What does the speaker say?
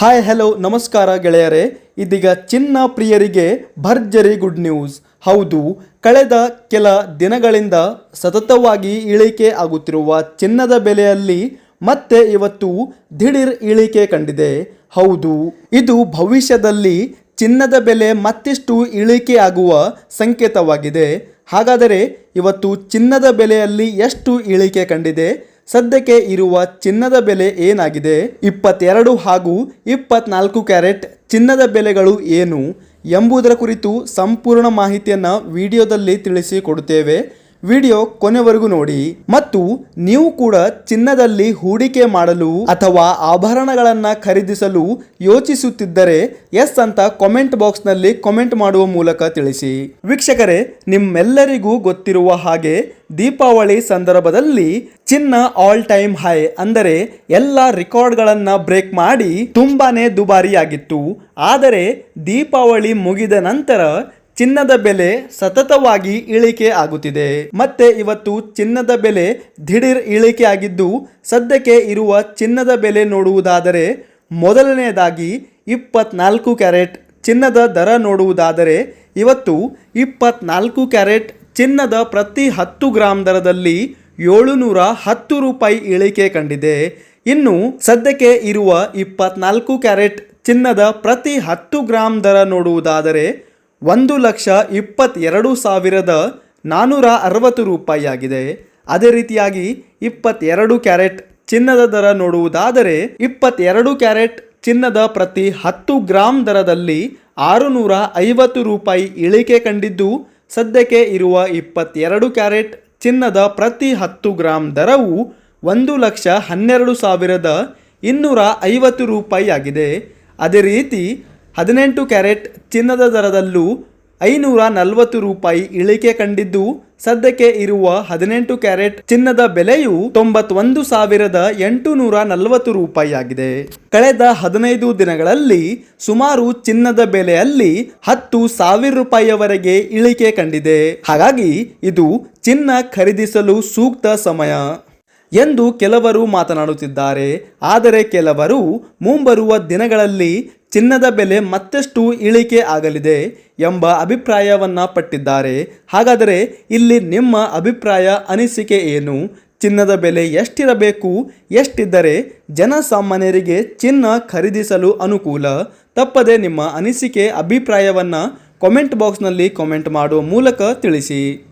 Hi hello ನಮಸ್ಕಾರ ಗೆಳೆಯರೇ. ಇದೀಗ ಚಿನ್ನ ಪ್ರಿಯರಿಗೆ ಭರ್ಜರಿ ಗುಡ್ ನ್ಯೂಸ್ ಹೌದು, ಕಳೆದ ಕೆಲ ದಿನಗಳಿಂದ ಸತತವಾಗಿ ಇಳಿಕೆ ಆಗುತ್ತಿರುವ ಚಿನ್ನದ ಬೆಲೆಯಲ್ಲಿ ಮತ್ತೆ ಇವತ್ತು ದಿಢೀರ್ ಇಳಿಕೆ ಕಂಡಿದೆ. ಹೌದು, ಇದು ಭವಿಷ್ಯದಲ್ಲಿ ಚಿನ್ನದ ಬೆಲೆ ಮತ್ತಿಷ್ಟು ಇಳಿಕೆ ಆಗುವ ಸಂಕೇತವಾಗಿದೆ. ಹಾಗಾದರೆ ಇವತ್ತು ಚಿನ್ನದ ಬೆಲೆಯಲ್ಲಿ ಎಷ್ಟು ಇಳಿಕೆ ಕಂಡಿದೆ? ಸದ್ಯಕ್ಕೆ ಇರುವ ಚಿನ್ನದ ಬೆಲೆ ಏನಾಗಿದೆ? ಇಪ್ಪತ್ತೆರಡು ಹಾಗೂ ಇಪ್ಪತ್ನಾಲ್ಕು ಕ್ಯಾರೆಟ್ ಚಿನ್ನದ ಬೆಲೆಗಳು ಏನು ಎಂಬುದರ ಕುರಿತು ಸಂಪೂರ್ಣ ಮಾಹಿತಿಯನ್ನು ವಿಡಿಯೋದಲ್ಲಿ ತಿಳಿಸಿಕೊಡುತ್ತೇವೆ. ವಿಡಿಯೋ ಕೊನೆವರೆಗೂ ನೋಡಿ ಮತ್ತು ನೀವು ಕೂಡ ಚಿನ್ನದಲ್ಲಿ ಹೂಡಿಕೆ ಮಾಡಲು ಅಥವಾ ಆಭರಣಗಳನ್ನು ಖರೀದಿಸಲು ಯೋಚಿಸುತ್ತಿದ್ದರೆ ಎಸ್ ಅಂತ ಕಾಮೆಂಟ್ ಬಾಕ್ಸ್ನಲ್ಲಿ ಕಾಮೆಂಟ್ ಮಾಡುವ ಮೂಲಕ ತಿಳಿಸಿ. ವೀಕ್ಷಕರೇ, ನಿಮ್ಮೆಲ್ಲರಿಗೂ ಗೊತ್ತಿರುವ ಹಾಗೆ ದೀಪಾವಳಿ ಸಂದರ್ಭದಲ್ಲಿ ಚಿನ್ನ ಆಲ್ ಟೈಮ್ ಹೈ ಅಂದರೆ ಎಲ್ಲ ರೆಕಾರ್ಡ್ಗಳನ್ನು ಬ್ರೇಕ್ ಮಾಡಿ ತುಂಬಾನೇ ದುಬಾರಿಯಾಗಿತ್ತು. ಆದರೆ ದೀಪಾವಳಿ ಮುಗಿದ ನಂತರ ಚಿನ್ನದ ಬೆಲೆ ಸತತವಾಗಿ ಇಳಿಕೆ ಆಗುತ್ತಿದೆ. ಮತ್ತೆ ಇವತ್ತು ಚಿನ್ನದ ಬೆಲೆ ದಿಢೀರ್ ಇಳಿಕೆ ಆಗಿದ್ದು, ಸದ್ಯಕ್ಕೆ ಇರುವ ಚಿನ್ನದ ಬೆಲೆ ನೋಡುವುದಾದರೆ ಮೊದಲನೆಯದಾಗಿ ಇಪ್ಪತ್ನಾಲ್ಕು ಕ್ಯಾರೆಟ್ ಚಿನ್ನದ ದರ ನೋಡುವುದಾದರೆ ಇವತ್ತು ಇಪ್ಪತ್ನಾಲ್ಕು ಕ್ಯಾರೆಟ್ ಚಿನ್ನದ ಪ್ರತಿ ಹತ್ತು ಗ್ರಾಮ್ ದರದಲ್ಲಿ ಏಳುನೂರ ಹತ್ತು ರೂಪಾಯಿ ಇಳಿಕೆ ಕಂಡಿದೆ. ಇನ್ನು ಸದ್ಯಕ್ಕೆ ಇರುವ ಇಪ್ಪತ್ನಾಲ್ಕು ಕ್ಯಾರೆಟ್ ಚಿನ್ನದ ಪ್ರತಿ ಹತ್ತು ಗ್ರಾಮ್ ದರ ನೋಡುವುದಾದರೆ ಒಂದು ಲಕ್ಷ ಇಪ್ಪತ್ತೆರಡು ಸಾವಿರದ ನಾನ್ನೂರ ಅರವತ್ತು ರೂಪಾಯಿಯಾಗಿದೆ. ಅದೇ ರೀತಿಯಾಗಿ ಇಪ್ಪತ್ತೆರಡು ಕ್ಯಾರೆಟ್ ಚಿನ್ನದ ದರ ನೋಡುವುದಾದರೆ ಇಪ್ಪತ್ತೆರಡು ಕ್ಯಾರೆಟ್ ಚಿನ್ನದ ಪ್ರತಿ ಹತ್ತು ಗ್ರಾಮ್ ದರದಲ್ಲಿ ಆರುನೂರ ಐವತ್ತು ರೂಪಾಯಿ ಇಳಿಕೆ ಕಂಡಿದ್ದು, ಸದ್ಯಕ್ಕೆ ಇರುವ ಇಪ್ಪತ್ತೆರಡು ಕ್ಯಾರೆಟ್ ಚಿನ್ನದ ಪ್ರತಿ ಹತ್ತು ಗ್ರಾಮ್ ದರವು ಒಂದು ಲಕ್ಷ ಹನ್ನೆರಡು ಸಾವಿರದ ಇನ್ನೂರ ಐವತ್ತು ರೂಪಾಯಿ ಆಗಿದೆ ಅದೇ ರೀತಿ ಹದಿನೆಂಟು ಕ್ಯಾರೆಟ್ ಚಿನ್ನದ ದರದಲ್ಲೂ ಐನೂರ ನಲವತ್ತು ರೂಪಾಯಿ ಇಳಿಕೆ ಕಂಡಿದ್ದು, ಸದ್ಯಕ್ಕೆ ಇರುವ ಹದಿನೆಂಟು ಕ್ಯಾರೆಟ್ ಚಿನ್ನದ ಬೆಲೆಯು ತೊಂಬತ್ತೊಂದು ಸಾವಿರದ ಎಂಟು ನೂರ ನಲವತ್ತು ರೂಪಾಯಿಯಾಗಿದೆ. ಕಳೆದ ಹದಿನೈದು ದಿನಗಳಲ್ಲಿ ಸುಮಾರು ಚಿನ್ನದ ಬೆಲೆಯಲ್ಲಿ ಹತ್ತು ಸಾವಿರ ರೂಪಾಯಿಯವರೆಗೆ ಇಳಿಕೆ ಕಂಡಿದೆ. ಹಾಗಾಗಿ ಇದು ಚಿನ್ನ ಖರೀದಿಸಲು ಸೂಕ್ತ ಸಮಯ. ಎಂದು ಕೆಲವರು ಮಾತನಾಡುತ್ತಿದ್ದಾರೆ. ಆದರೆ ಕೆಲವರು ಮುಂಬರುವ ದಿನಗಳಲ್ಲಿ ಚಿನ್ನದ ಬೆಲೆ ಮತ್ತಷ್ಟು ಇಳಿಕೆ ಆಗಲಿದೆ ಎಂಬ ಅಭಿಪ್ರಾಯವನ್ನು ಪಟ್ಟಿದ್ದಾರೆ. ಹಾಗಾದರೆ ಇಲ್ಲಿ ನಿಮ್ಮ ಅಭಿಪ್ರಾಯ, ಅನಿಸಿಕೆ ಏನು? ಚಿನ್ನದ ಬೆಲೆ ಎಷ್ಟಿರಬೇಕು? ಎಷ್ಟಿದ್ದರೆ ಜನಸಾಮಾನ್ಯರಿಗೆ ಚಿನ್ನ ಖರೀದಿಸಲು ಅನುಕೂಲ. ತಪ್ಪದೆ ನಿಮ್ಮ ಅನಿಸಿಕೆ, ಅಭಿಪ್ರಾಯವನ್ನು ಕಾಮೆಂಟ್ ಬಾಕ್ಸ್ನಲ್ಲಿ ಕಾಮೆಂಟ್ ಮಾಡುವ ಮೂಲಕ ತಿಳಿಸಿ.